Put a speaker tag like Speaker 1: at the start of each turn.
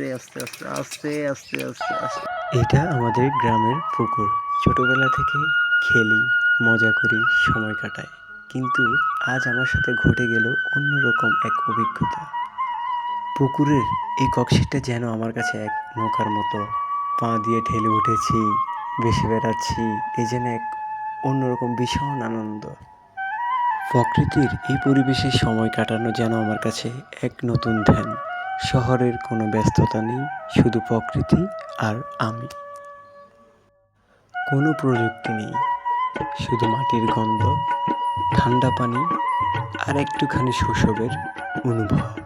Speaker 1: আস্তে আস্তে আস্তে আস্তে আস্তে আস্তে আস্তে।
Speaker 2: এটা আমাদের গ্রামের পুকুর। ছোটবেলা থেকে খেলি, মজা করি, সময় কাটাই। কিন্তু আজ আমার সাথে ঘটে গেল অন্যরকম এক অভিজ্ঞতা। পুকুরের এই কক্সিটা যেন আমার কাছে এক নৌকার মতো পা দিয়ে ঠেলে উঠেছি, ভেসে বেড়াচ্ছি এই যেন এক অন্যরকম ভীষণ আনন্দ। প্রকৃতির এই পরিবেশে সময় কাটানো যেন আমার কাছে এক নতুন ধ্যান। শহরের কোনো ব্যস্ততা নেই, শুধু প্রকৃতি আর আমি। কোনো প্রযুক্তি নেই, শুধু মাটির গন্ধ, ঠান্ডা পানি আর একটুখানি শৈশবের অনুভব।